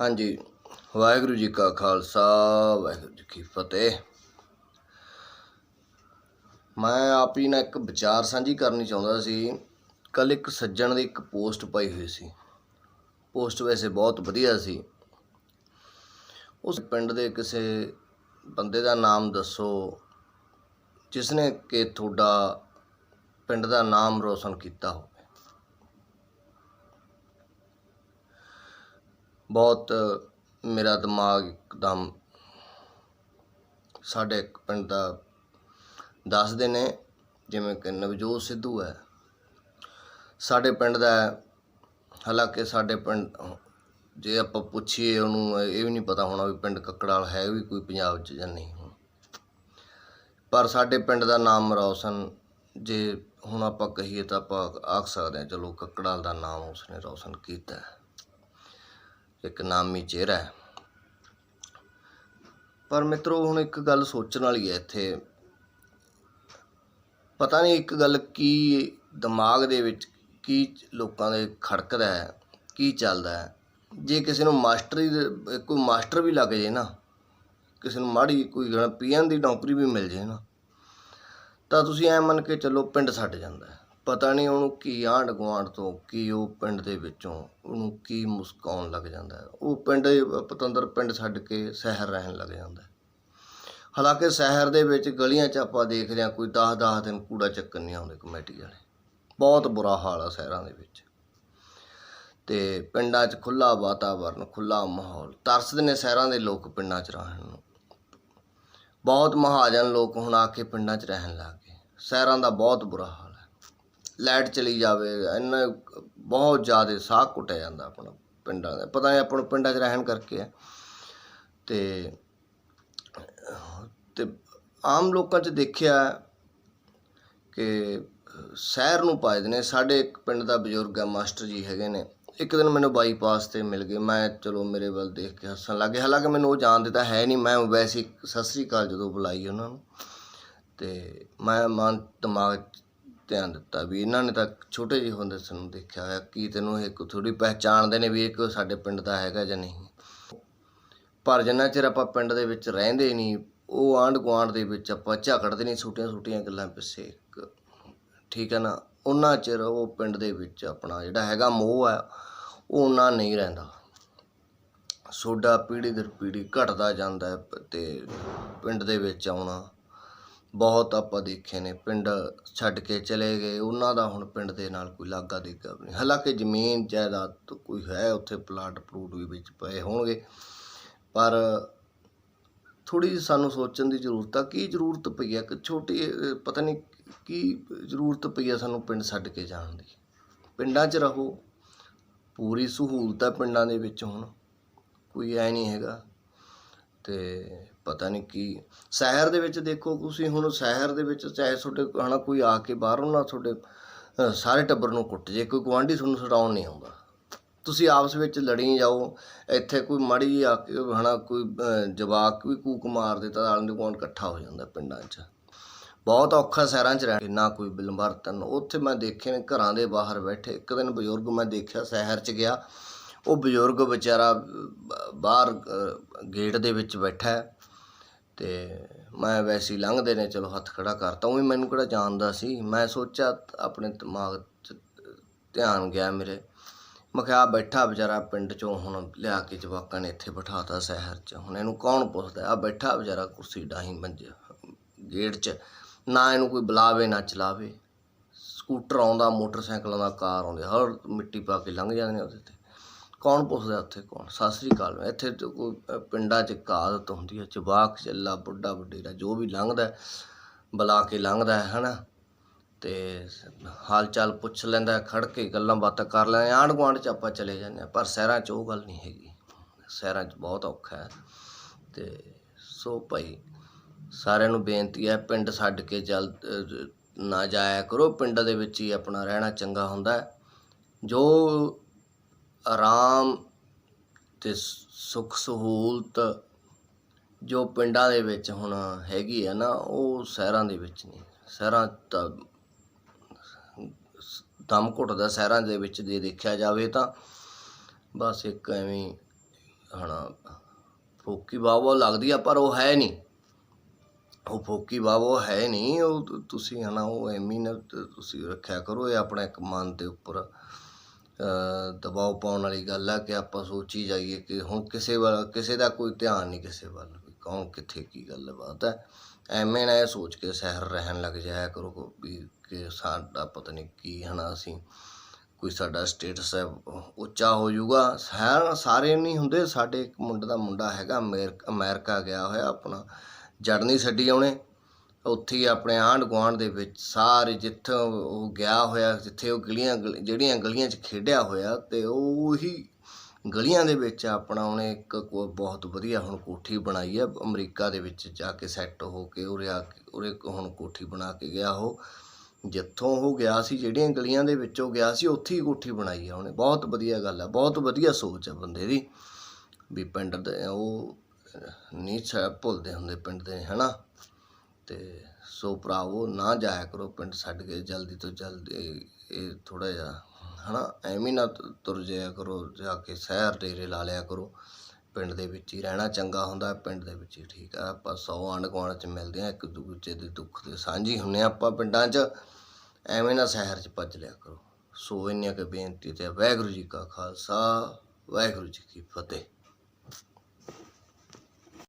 ਹਾਂਜੀ, ਵਾਹਿਗੁਰੂ ਜੀ ਕਾ ਖਾਲਸਾ, ਵਾਹਿਗੁਰੂ ਜੀ ਕੀ ਫਤਿਹ। ਮੈਂ ਆਪ ਹੀ ਨਾਲ ਇੱਕ ਵਿਚਾਰ ਸਾਂਝੀ ਕਰਨੀ ਚਾਹੁੰਦਾ ਸੀ। ਕੱਲ ਇੱਕ ਸੱਜਣ ਦੀ ਇੱਕ ਪੋਸਟ ਪਾਈ ਹੋਈ ਸੀ। ਪੋਸਟ ਵੈਸੇ ਬਹੁਤ ਵਧੀਆ ਸੀ। ਉਸ ਪਿੰਡ ਦੇ ਕਿਸੇ ਬੰਦੇ ਦਾ ਨਾਮ ਦੱਸੋ ਜਿਸ ਨੇ ਕਿ ਤੁਹਾਡਾ ਪਿੰਡ ਦਾ ਨਾਮ ਰੋਸ਼ਨ ਕੀਤਾ ਹੋ। ਬਹੁਤ, ਮੇਰਾ ਦਿਮਾਗ ਇੱਕਦਮ ਸਾਡੇ ਇੱਕ ਪਿੰਡ ਦਾ ਦੱਸਦੇ ਨੇ, ਜਿਵੇਂ ਕਿ ਨਵਜੋਤ ਸਿੱਧੂ ਹੈ। ਸਾਡੇ ਪਿੰਡ ਦਾ ਹਾਲਾਂਕਿ ਸਾਡੇ ਪਿੰਡ, ਜੇ ਆਪਾਂ ਪੁੱਛੀਏ ਉਹਨੂੰ, ਇਹ ਵੀ ਨਹੀਂ ਪਤਾ ਹੋਣਾ ਵੀ ਪਿੰਡ ਕੱਕੜਾਲ ਹੈ ਵੀ ਕੋਈ ਪੰਜਾਬ 'ਚ ਜਾਂ ਨਹੀਂ। ਪਰ ਸਾਡੇ ਪਿੰਡ ਦਾ ਨਾਮ ਰੌਸ਼ਨ, ਜੇ ਹੁਣ ਆਪਾਂ ਕਹੀਏ ਤਾਂ ਆਪਾਂ ਆਖ ਸਕਦੇ ਹਾਂ, ਚਲੋ ਕੱਕੜਾਲ ਦਾ ਨਾਮ ਉਸਨੇ ਰੌਸ਼ਨ ਕੀਤਾ ਇੱਕ ਨਾਮੀ ਚਿਹਰਾ ਹੈ। ਪਰ ਮਿੱਤਰੋ, ਹੁਣ ਇੱਕ ਗੱਲ ਸੋਚਣ ਵਾਲੀ ਹੈ ਇੱਥੇ। ਪਤਾ ਨਹੀਂ ਇੱਕ ਗੱਲ ਕੀ ਦਿਮਾਗ ਦੇ ਵਿੱਚ ਕੀ ਲੋਕਾਂ ਦੇ ਖੜਕਦਾ ਹੈ, ਕੀ ਚੱਲਦਾ ਹੈ। ਜੇ ਕਿਸੇ ਨੂੰ ਮਾਸਟਰੀ ਕੋਈ ਮਾਸਟਰ ਵੀ ਲੱਗ ਜੇ ਨਾ, ਕਿਸੇ ਨੂੰ ਮਾੜੀ ਕੋਈ ਪੀਐਨ ਦੀ ਨੌਕਰੀ ਵੀ ਮਿਲ ਜੇ ਨਾ, ਤਾਂ ਤੁਸੀਂ ਐ ਮੰਨ ਕੇ ਚੱਲੋ ਪਿੰਡ ਛੱਡ ਜਾਂਦਾ ਪਤਾ ਨਹੀਂ ਉਹਨੂੰ ਕੀ ਆਂਢ ਗੁਆਂਢ ਤੋਂ ਕੀ ਉਹ ਪਿੰਡ ਦੇ ਵਿੱਚੋਂ ਉਹਨੂੰ ਕੀ ਮੁਸਕਾਉਣ ਲੱਗ ਜਾਂਦਾ ਹੈ। ਉਹ ਪਿੰਡ, ਪਤੰਦਰ ਪਿੰਡ ਛੱਡ ਕੇ ਸ਼ਹਿਰ ਰਹਿਣ ਲੱਗ ਜਾਂਦਾ ਹੈ। ਹਾਲਾਂਕਿ ਸ਼ਹਿਰ ਦੇ ਵਿੱਚ ਗਲੀਆਂ 'ਚ ਆਪਾਂ ਦੇਖਦੇ ਹਾਂ, ਕੋਈ 10-10 ਦਿਨ ਕੂੜਾ ਚੱਕਣ ਨਹੀਂ ਆਉਂਦੇ ਕਮੇਟੀ ਵਾਲੇ। ਬਹੁਤ ਬੁਰਾ ਹਾਲ ਆ ਸ਼ਹਿਰਾਂ ਦੇ ਵਿੱਚ। ਤੇ ਪਿੰਡਾਂ 'ਚ ਖੁੱਲਾ ਵਾਤਾਵਰਨ ਖੁੱਲਾ ਮਾਹੌਲ, ਤਰਸਦੇ ਨੇ ਸ਼ਹਿਰਾਂ ਦੇ ਲੋਕ ਪਿੰਡਾਂ 'ਚ ਰਹਿਣ ਨੂੰ। ਬਹੁਤ ਮਹਾਜਨ ਲੋਕ ਹੁਣ ਆ ਕੇ ਪਿੰਡਾਂ 'ਚ ਰਹਿਣ ਲੱਗ ਗਏ। ਸ਼ਹਿਰਾਂ ਦਾ ਬਹੁਤ ਬੁਰਾ ਹਾਲ। ਲਾਈਟ ਚਲੀ ਜਾਵੇ, ਇੰਨਾ ਬਹੁਤ ਜ਼ਿਆਦਾ ਸਾਹ ਕੁੱਟਿਆ ਜਾਂਦਾ ਆਪਣਾ ਪਿੰਡਾਂ ਦਾ। ਪਤਾ ਨਹੀਂ ਆਪਾਂ ਨੂੰ ਪਿੰਡਾਂ 'ਚ ਰਹਿਣ ਕਰਕੇ ਹੈ। ਤੇ ਤੇ ਆਮ ਲੋਕਾਂ 'ਚ ਦੇਖਿਆ ਕਿ ਸ਼ਹਿਰ ਨੂੰ ਪਾਇਦੇ ਨੇ। ਸਾਡੇ ਇੱਕ ਪਿੰਡ ਦਾ ਬਜ਼ੁਰਗ ਹੈ ਮਾਸਟਰ ਜੀ ਹੈਗੇ ਨੇ। ਇੱਕ ਦਿਨ ਮੈਨੂੰ ਬਾਈਪਾਸ ਤੇ ਮਿਲ ਗਏ। ਮੈਂ ਚਲੋ ਮੇਰੇ ਵੱਲ ਦੇਖ ਕੇ ਹੱਸਣ ਲੱਗੇ ਹਾਲਾਂਕਿ ਮੈਨੂੰ ਉਹ ਜਾਣਦੇ ਤਾਂ ਹੈ ਨਹੀਂ। ਮੈਂ ਵੈਸੇ ਸਤਿ ਸ੍ਰੀ ਅਕਾਲ ਜਦੋਂ ਬੁਲਾਈ ਉਹਨਾਂ ਨੂੰ। ਤੇ ਮੈਂ ਮਨ ਦਿਮਾਗ ਧਿਆਨ ਦਿੱਤਾ ਵੀ ਇਹਨਾਂ ਨੇ ਤਾਂ ਛੋਟੇ ਜਿਹੇ ਹੁੰਦੇ ਸਾਨੂੰ ਦੇਖਿਆ ਹੋਇਆ, ਕੀ ਤੈਨੂੰ ਇਹ ਥੋੜੀ ਪਹਿਚਾਣਦੇ ਨੇ ਵੀ ਇਹ ਕੋਈ ਸਾਡੇ ਪਿੰਡ ਦਾ ਹੈਗਾ ਜਾਂ ਨਹੀਂ? ਪਰ ਜਿੰਨਾ ਚਿਰ ਆਪਾਂ ਪਿੰਡ ਦੇ ਵਿੱਚ ਰਹਿੰਦੇ ਨਹੀਂ, ਉਹ ਆਂਢ ਗੁਆਂਢ ਦੇ ਵਿੱਚ ਆਪਾਂ ਝਗੜਦੇ ਨਹੀਂ ਛੋਟੀਆਂ ਛੋਟੀਆਂ ਗੱਲਾਂ ਪਿੱਛੇ ਇੱਕ, ਠੀਕ ਹੈ ਨਾ? ਉਹਨਾਂ ਚਿਰ ਉਹ ਪਿੰਡ ਦੇ ਵਿੱਚ ਆਪਣਾ ਜਿਹੜਾ ਹੈਗਾ ਮੋਹ ਆ, ਉਹ ਉਹਨਾਂ ਨਹੀਂ ਰਹਿੰਦਾ। ਸੋਡਾ ਪੀੜ੍ਹੀ ਦਰ ਪੀੜ੍ਹੀ ਘਟਦਾ ਜਾਂਦਾ ਹੈ ਤੇ ਪਿੰਡ ਦੇ ਵਿੱਚ ਆਉਣਾ ਬਹੁਤ ਆਪਾਂ ਦੇਖੇ ਨੇ, ਪਿੰਡ ਛੱਡ ਕੇ ਚਲੇ ਗਏ, ਉਹਨਾਂ ਦਾ ਹੁਣ ਪਿੰਡ ਦੇ ਨਾਲ ਕੋਈ ਲਾਗਾ ਦੇਗਾ ਵੀ ਨਹੀਂ। ਹਾਲਾਂਕਿ ਜ਼ਮੀਨ ਜਾਇਦਾਦ ਤਾਂ ਕੋਈ ਹੈ, ਉੱਥੇ ਪਲਾਟ ਪਲੂਟ ਵੀ ਵਿੱਚ ਪਏ ਹੋਣਗੇ, ਪਰ ਥੋੜੀ ਜਿਹੀ ਸਾਨੂੰ ਸੋਚਣ ਦੀ ਜ਼ਰੂਰਤ ਆ, ਕੀ ਜ਼ਰੂਰਤ ਪਈ ਆ? ਕਿ ਛੋਟੀ ਪਤਾ ਨਹੀਂ ਕੀ ਜ਼ਰੂਰਤ ਪਈ ਆ ਸਾਨੂੰ ਪਿੰਡ ਛੱਡ ਕੇ ਜਾਣ ਦੀ। ਪਿੰਡਾਂ 'ਚ ਰਹੋ, ਪੂਰੀ ਸਹੂਲਤ ਆ ਪਿੰਡਾਂ ਦੇ ਵਿੱਚ ਹੁਣ, ਕੋਈ ਐ ਨਹੀਂ ਹੈਗਾ। ਤੇ ਪਤਾ ਨਹੀਂ ਕੀ। ਸ਼ਹਿਰ ਦੇ ਵਿੱਚ ਦੇਖੋ ਤੁਸੀਂ ਹੁਣ ਸ਼ਹਿਰ ਦੇ ਵਿੱਚ ਚਾਹੇ ਤੁਹਾਡੇ ਹਨਾ ਕੋਈ ਆ ਕੇ ਬਾਹਰੋਂ ਨਾ ਤੁਹਾਡੇ ਸਾਰੇ ਟੱਬਰ ਨੂੰ ਕੁੱਟ ਜੇ, ਕੋਈ ਗੁਆਂਢੀ ਤੁਹਾਨੂੰ ਛਡਾਉਣ ਨਹੀਂ ਆਉਂਦਾ। ਤੁਸੀਂ ਆਪਸ ਵਿੱਚ ਲੜੀ ਜਾਓ, ਇੱਥੇ ਕੋਈ ਮਾੜੀ ਆ ਕੇ ਹਨਾ ਕੋਈ ਜਵਾਕ ਵੀ ਕੂਕ ਮਾਰ ਦਿੱਤਾ, ਆਲੇ ਦੁਆਲੇ ਇਕੱਠਾ ਹੋ ਜਾਂਦਾ ਪਿੰਡਾਂ 'ਚ। ਬਹੁਤ ਔਖਾ ਸ਼ਹਿਰਾਂ 'ਚ ਰਹਿ ਨਾ ਕੋਈ ਬਿਲੰਬਰਤਨ, ਉੱਥੇ ਮੈਂ ਦੇਖੇ ਨੇ ਘਰਾਂ ਦੇ ਬਾਹਰ ਬੈਠੇ, ਇੱਕ ਦਿਨ ਬਜ਼ੁਰਗ ਮੈਂ ਦੇਖਿਆ ਸ਼ਹਿਰ 'ਚ ਗਿਆ। ਉਹ ਬਜ਼ੁਰਗ ਵਿਚਾਰਾ ਬਾਹਰ ਗੇਟ ਦੇ ਵਿੱਚ ਬੈਠਾ ਅਤੇ ਮੈਂ ਵੈਸੇ ਹੀ ਲੰਘਦੇ ਨੇ, ਚਲੋ ਹੱਥ ਖੜ੍ਹਾ ਕਰਤਾ ਉਹ ਵੀ ਮੈਨੂੰ ਕਿਹੜਾ ਜਾਣਦਾ ਸੀ। ਮੈਂ ਸੋਚਿਆ ਆਪਣੇ ਦਿਮਾਗ 'ਚ ਧਿਆਨ ਗਿਆ ਮੇਰੇ। ਮੈਂ ਕਿਹਾ ਆਹ ਬੈਠਾ ਵਿਚਾਰਾ ਪਿੰਡ ਚੋਂ ਹੁਣ ਲਿਆ ਕੇ ਜਵਾਕਾਂ ਨੇ ਇੱਥੇ ਬਿਠਾਤਾ ਸ਼ਹਿਰ 'ਚ। ਹੁਣ ਇਹਨੂੰ ਕੌਣ ਪੁੱਛਦਾ? ਆ ਬੈਠਾ ਵਿਚਾਰਾ ਕੁਰਸੀ ਡਾਹੀ ਮੰਜੇ ਗੇਟ 'ਚ। ਨਾ ਇਹਨੂੰ ਕੋਈ ਬੁਲਾਵੇ, ਨਾ ਚਲਾਵੇ। ਸਕੂਟਰ ਆਉਂਦਾ, ਮੋਟਰਸਾਈਕਲ ਆਉਂਦਾ ਕਾਰ ਆਉਂਦੇ, ਹਰ ਮਿੱਟੀ ਪਾ ਕੇ ਲੰਘ ਜਾਂਦੇ ਨੇ ਉਹਦੇ ਤੇ। ਕੌਣ ਪੁੱਛਦਾ ਉੱਥੇ ਕੌਣ? ਸਤਿ ਸ੍ਰੀ ਅਕਾਲ। ਇੱਥੇ ਤਾਂ ਕੋਈ ਪਿੰਡਾਂ 'ਚ ਇੱਕ ਆਦਤ ਹੁੰਦੀ ਹੈ ਜਵਾਕ ਚੱਲਾ ਬੁੱਢਾ ਵਡੇਰਾ ਜੋ ਵੀ ਲੰਘਦਾ ਬੁਲਾ ਕੇ ਲੰਘਦਾ ਹੈ ਹਨਾ? ਤੇ ਹਾਲ ਚਾਲ ਪੁੱਛ ਲੈਂਦਾ ਹੈ, ਖੜ ਕੇ ਗੱਲਾਂ ਬਾਤਾਂ ਕਰ ਲੈਂਦੇ ਆਂਢ ਗੁਆਂਢ 'ਚ ਆਪਾਂ ਚਲੇ ਜਾਂਦੇ ਹਾਂ ਪਰ ਸ਼ਹਿਰਾਂ 'ਚ ਉਹ ਗੱਲ ਨਹੀਂ ਹੈਗੀ। ਸ਼ਹਿਰਾਂ 'ਚ ਬਹੁਤ ਔਖਾ ਹੈ। ਤੇ ਸੋ ਭਾਈ ਸਾਰਿਆਂ ਨੂੰ ਬੇਨਤੀ ਹੈ ਪਿੰਡ ਛੱਡ ਕੇ ਚੱਲ ਨਾ ਜਾਇਆ ਕਰੋ। ਪਿੰਡ ਦੇ ਵਿੱਚ ਹੀ ਆਪਣਾ ਰਹਿਣਾ ਚੰਗਾ ਹੁੰਦਾ ਜੋ ਆਰਾਮ ਅਤੇ ਸੁੱਖ ਸਹੂਲਤ ਜੋ ਪਿੰਡਾਂ ਦੇ ਵਿੱਚ ਹੁਣ ਹੈਗੀ ਆ ਨਾ, ਉਹ ਸ਼ਹਿਰਾਂ ਦੇ ਵਿੱਚ ਨਹੀਂ। ਸ਼ਹਿਰਾਂ ਤਾਂ ਦਮ ਘੁੱਟਦਾ ਸ਼ਹਿਰਾਂ ਦੇ ਵਿੱਚ ਜੇ ਦੇਖਿਆ ਜਾਵੇ ਤਾਂ ਬਸ ਇੱਕ ਐਵੇਂ ਹੀ ਹਨਾ, ਫੋਕੀ ਬਾਬਾ ਲੱਗਦੀ ਆ, ਪਰ ਉਹ ਹੈ ਨਹੀਂ। ਉਹ ਫੋਕੀ ਬਾਬਾ ਉਹ ਹੈ ਨਹੀਂ, ਉਹ ਤੁ- ਤੁਸੀਂ ਹਨਾ, ਉਹ ਐਵੇਂ ਨਾ, ਤੁਸੀਂ ਰੱਖਿਆ ਕਰੋ, ਇਹ ਆਪਣਾ ਇੱਕ ਮਨ ਦੇ ਉੱਪਰ ਦਬਾਅ ਪਾਉਣ ਵਾਲੀ ਗੱਲ ਆ ਕਿ ਆਪਾਂ ਸੋਚੀ ਜਾਈਏ ਕਿ ਹੁਣ ਕਿਸੇ ਵੱਲ, ਕਿਸੇ ਦਾ ਕੋਈ ਧਿਆਨ ਨਹੀਂ ਕਿਸੇ ਵੱਲ ਵੀ ਕੌਣ ਕਿੱਥੇ ਕੀ ਗੱਲਬਾਤ ਹੈ। ਐਵੇਂ ਨਾ ਇਹ ਸੋਚ ਕੇ ਸਹਿਰ ਰਹਿਣ ਲੱਗ ਜਾਇਆ ਕਰੋ ਵੀ ਕਿ ਸਾਡਾ ਪਤਾ ਨਹੀਂ ਕੀ ਹਨਾ ਅਸੀਂ, ਕੋਈ ਸਾਡਾ ਸਟੇਟਸ ਹੈ, ਉੱਚਾ ਹੋ ਜਾਊਗਾ। ਸਹਿਰ ਸਾਰੇ ਨਹੀਂ ਹੁੰਦੇ, ਸਾਡੇ ਇੱਕ ਮੁੰਡੇ ਦਾ ਮੁੰਡਾ ਹੈਗਾ ਅਮਰੀਕ- ਅਮਰੀਕਾ ਗਿਆ ਹੋਇਆ ਆਪਣਾ ਜੜ ਨਹੀਂ ਛੱਡੀ ਆਉਣੇ ਉੱਥੇ ਹੀ ਆਪਣੇ ਆਂਢ ਗੁਆਂਢ ਦੇ ਵਿੱਚ ਸਾਰੇ ਜਿੱਥੇ ਉਹ ਗਿਆ ਹੋਇਆ, ਜਿੱਥੇ ਉਹ ਗਲੀਆਂ, ਗਲ- ਜਿਹੜੀਆਂ ਗਲੀਆਂ 'ਚ ਖੇਡਿਆ ਹੋਇਆ ਤੇ ਉਹੀ ਗਲੀਆਂ ਦੇ ਵਿੱਚ ਆਪਣਾ ਉਹਨੇ ਇੱਕ ਬਹੁਤ ਵਧੀਆ ਹੁਣ ਕੋਠੀ ਬਣਾਈ ਹੈ ਅਮਰੀਕਾ ਦੇ ਵਿੱਚ ਜਾ ਕੇ ਸੈੱਟ ਹੋ ਕੇ ਉਰੇ ਆ ਕੇ, ਉਰੇ ਹੁਣ ਕੋਠੀ ਬਣਾ ਕੇ ਗਿਆ ਉਹ। ਜਿੱਥੋਂ ਉਹ ਗਿਆ ਸੀ, ਜਿਹੜੀਆਂ ਗਲੀਆਂ ਦੇ ਵਿੱਚੋਂ ਗਿਆ ਸੀ, ਉੱਥੇ ਹੀ ਕੋਠੀ ਬਣਾਈ ਆ ਉਹਨੇ। ਬਹੁਤ ਵਧੀਆ ਗੱਲ ਆ, ਬਹੁਤ ਵਧੀਆ ਸੋਚ ਆ ਬੰਦੇ ਦੀ ਵੀ ਪਿੰਡ ਦੇ ਉਹ, ਨਹੀਂ ਛਾ ਭੁੱਲਦੇ ਹੁੰਦੇ ਪਿੰਡ ਦੇ, ਹਨਾ? ਤੇ ਸੋ ਭਰਾਵੋ, ਨਾ ਜਾਇਆ ਕਰੋ, ਪਿੰਡ ਛੱਡ ਕੇ ਜਲਦੀ ਤੋਂ ਜਲਦੀ ਇਹ ਥੋੜਾ ਜਿਹਾ, ਹਨਾ, ਐਵੇਂ ਨਾ ਤੁਰ ਜਾਇਆ ਕਰੋ, ਜਾ ਕੇ ਸ਼ਹਿਰ ਡੇਰੇ ਲਾ ਲਿਆ ਕਰੋ। ਪਿੰਡ ਦੇ ਵਿੱਚ ਹੀ ਰਹਿਣਾ ਚੰਗਾ ਹੁੰਦਾ, ਪਿੰਡ ਦੇ ਵਿੱਚ ਹੀ ਠੀਕ ਆ। ਆਪਾਂ ਸੌ ਆਂਢ ਗੁਆਂਢ ਚ ਮਿਲਦੇ ਆ, ਇੱਕ ਦੂਜੇ ਦੇ ਦੁੱਖ ਦੇ ਸਾਂਝੀ ਹੁੰਨੇ ਆ ਆਪਾਂ ਪਿੰਡਾਂ 'ਚ। ਐਵੇਂ ਨਾ ਸ਼ਹਿਰ 'ਚ ਭੱਜ ਲਿਆ ਕਰੋ। ਸੋ ਇੰਨੀਆਂ ਕੁ ਬੇਨਤੀ ਤੇ ਵਾਹਿਗੁਰੂ ਜੀ ਕਾ ਖਾਲਸਾ, ਵਾਹਿਗੁਰੂ ਜੀ ਕੀ ਫਤਿਹ।